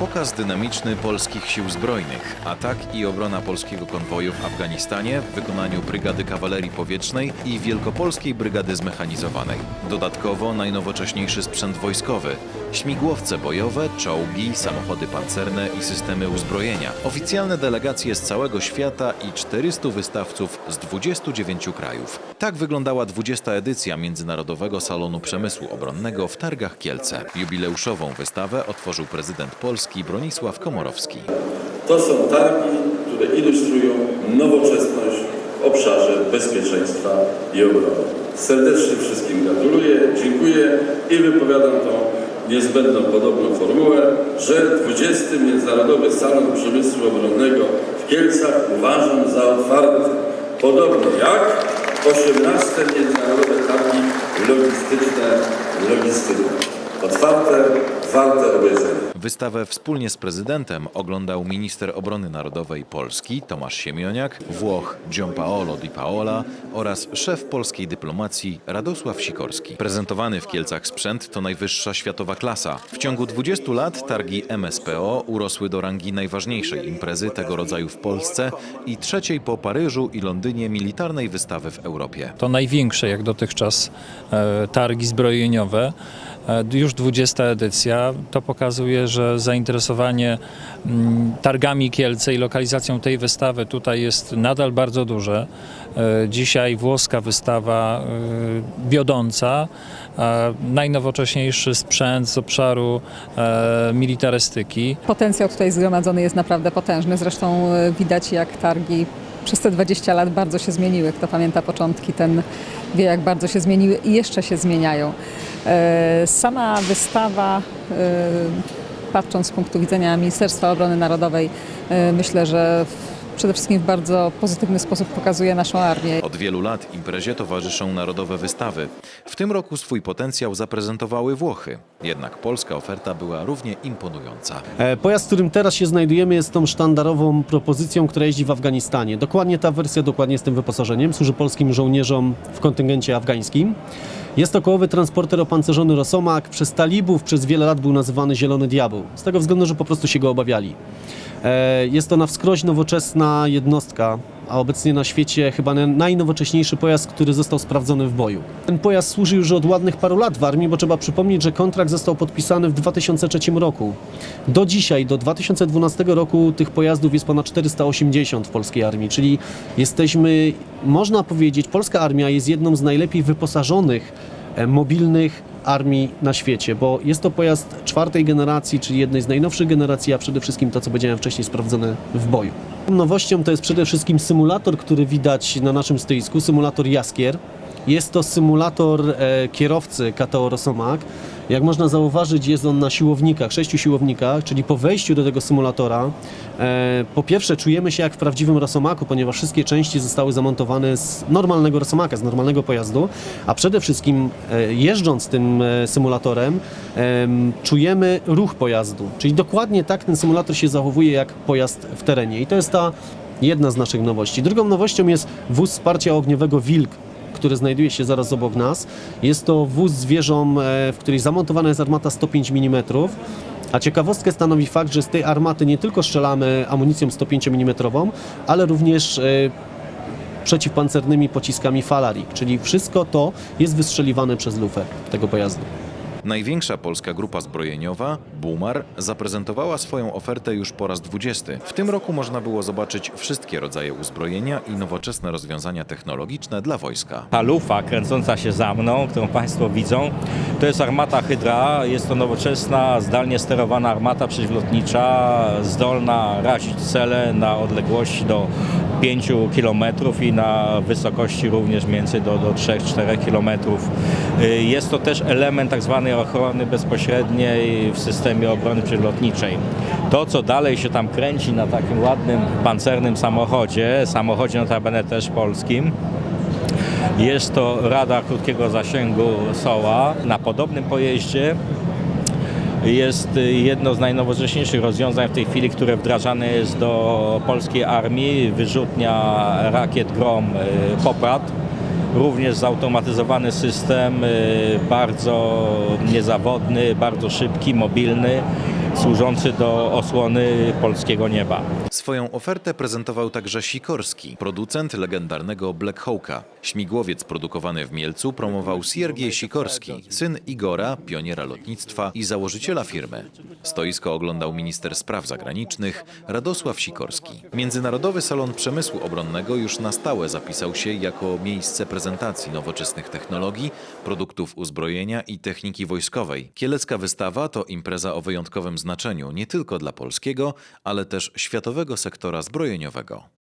pokaz dynamiczny polskich sił zbrojnych. Atak i obrona polskiego konwoju w Afganistanie w wykonaniu Brygady Kawalerii Powietrznej i Wielkopolskiej Brygady Zmechanizowanej. Dodatkowo najnowocześniejszy sprzęt wojskowy, śmigłowce bojowe, czołgi, samochody pancerne i systemy uzbrojenia. Oficjalne delegacje z całego świata i 400 wystawców z 29 krajów. Tak wyglądała 20. edycja Międzynarodowego Salonu Przemysłu Obronnego w Targach Kielce. Jubileuszową wystawę otworzył prezydent Polski Bronisław Komorowski. To są targi, które ilustrują nowoczesność w obszarze bezpieczeństwa i obrony. Serdecznie wszystkim gratuluję, dziękuję i wypowiadam tą niezbędną podobną formułę, że 20. Międzynarodowy Salon Przemysłu Obronnego w Kielcach uważam za otwarty. Podobnie jak 18. Międzynarodowe Targi Logistyczne Logistyka. Otwarte, warte obejrzenia. Wystawę wspólnie z prezydentem oglądał minister obrony narodowej Polski Tomasz Siemioniak, Włoch Giampaolo Di Paola oraz szef polskiej dyplomacji Radosław Sikorski. Prezentowany w Kielcach sprzęt to najwyższa światowa klasa. W ciągu 20 lat targi MSPO urosły do rangi najważniejszej imprezy tego rodzaju w Polsce i trzeciej po Paryżu i Londynie militarnej wystawy w Europie. To największe jak dotychczas e, targi zbrojeniowe. E, Już 20 edycja. To pokazuje, że zainteresowanie mm, targami Kielce i lokalizacją tej wystawy tutaj jest nadal bardzo duże. E, Dzisiaj włoska wystawa e, wiodąca, najnowocześniejszy sprzęt z obszaru militarystyki. Potencjał tutaj zgromadzony jest naprawdę potężny. Zresztą widać, jak targi przez te 20 lat bardzo się zmieniły. Kto pamięta początki, ten wie, jak bardzo się zmieniły i jeszcze się zmieniają. E, Sama wystawa, e, patrząc z punktu widzenia Ministerstwa Obrony Narodowej, e, myślę, że w- przede wszystkim w bardzo pozytywny sposób pokazuje naszą armię. Od wielu lat imprezie towarzyszą narodowe wystawy. W tym roku swój potencjał zaprezentowały Włochy. Jednak polska oferta była równie imponująca. Pojazd, w którym teraz się znajdujemy, jest tą sztandarową propozycją, która jeździ w Afganistanie. Dokładnie ta wersja, dokładnie z tym wyposażeniem, służy polskim żołnierzom w kontyngencie afgańskim. Jest to kołowy transporter opancerzony Rosomak. Przez talibów przez wiele lat był nazywany Zielony Diabeł, z tego względu, że po prostu się go obawiali. E, Jest to na wskroś nowoczesna jednostka, a obecnie na świecie chyba na- najnowocześniejszy pojazd, który został sprawdzony w boju. Ten pojazd służy już od ładnych paru lat w armii, bo trzeba przypomnieć, że kontrakt został podpisany w 2003 roku. Do dzisiaj, do 2012 roku tych pojazdów jest ponad 480 w polskiej armii, czyli jesteśmy, można powiedzieć, polska armia jest jedną z najlepiej wyposażonych e, mobilnych armii na świecie, bo jest to pojazd czwartej generacji, czyli jednej z najnowszych generacji, a przede wszystkim to, co powiedziałem wcześniej, sprawdzone w boju. Nowością to jest przede wszystkim symulator, który widać na naszym stoisku, symulator Jaskier. Jest to symulator e, kierowcy KTO Rosomak. Jak można zauważyć, jest on na siłownikach, sześciu siłownikach, czyli po wejściu do tego symulatora, e, po pierwsze czujemy się jak w prawdziwym Rosomaku, ponieważ wszystkie części zostały zamontowane z normalnego Rosomaka, z normalnego pojazdu, a przede wszystkim e, jeżdżąc tym e, symulatorem, em, czujemy ruch pojazdu, czyli dokładnie tak ten symulator się zachowuje jak pojazd w terenie. I to jest ta jedna z naszych nowości. Drugą nowością jest wóz wsparcia ogniowego Wilk, który znajduje się zaraz obok nas. Jest to wóz z wieżą, e, w której zamontowana jest armata 105 mm. A ciekawostkę stanowi fakt, że z tej armaty nie tylko strzelamy amunicją 105 mm, ale również e, przeciwpancernymi pociskami Falarik, czyli wszystko to jest wystrzeliwane przez lufę tego pojazdu. Największa polska grupa zbrojeniowa, Bumar, zaprezentowała swoją ofertę już po raz 20. W tym roku można było zobaczyć wszystkie rodzaje uzbrojenia i nowoczesne rozwiązania technologiczne dla wojska. Ta lufa kręcąca się za mną, którą Państwo widzą, to jest armata Hydra. Jest to nowoczesna, zdalnie sterowana armata przeciwlotnicza, zdolna razić cele na odległości do 5 km i na wysokości również więcej do, do 3-4 km. Jest to też element tak zwanej ochrony bezpośredniej w systemie obrony przeciwlotniczej. To, co dalej się tam kręci na takim ładnym pancernym samochodzie, samochodzie notabene też polskim, jest to radar krótkiego zasięgu SOA. Na podobnym pojeździe jest y, jedno z najnowocześniejszych rozwiązań w tej chwili, które wdrażane jest do polskiej armii. Wyrzutnia rakiet Grom y, Poprad. Również zautomatyzowany system, y, bardzo niezawodny, bardzo szybki, mobilny. Służący do osłony polskiego nieba. Swoją ofertę prezentował także Sikorski, producent legendarnego Black Hawka. Śmigłowiec produkowany w Mielcu promował Siergiej Sikorski, syn Igora, pioniera lotnictwa i założyciela firmy. Stoisko oglądał minister spraw zagranicznych Radosław Sikorski. Międzynarodowy Salon Przemysłu Obronnego już na stałe zapisał się jako miejsce prezentacji nowoczesnych technologii, produktów uzbrojenia i techniki wojskowej. Kielecka wystawa to impreza o wyjątkowym znaczeniu nie tylko dla polskiego, ale też światowego sektora zbrojeniowego.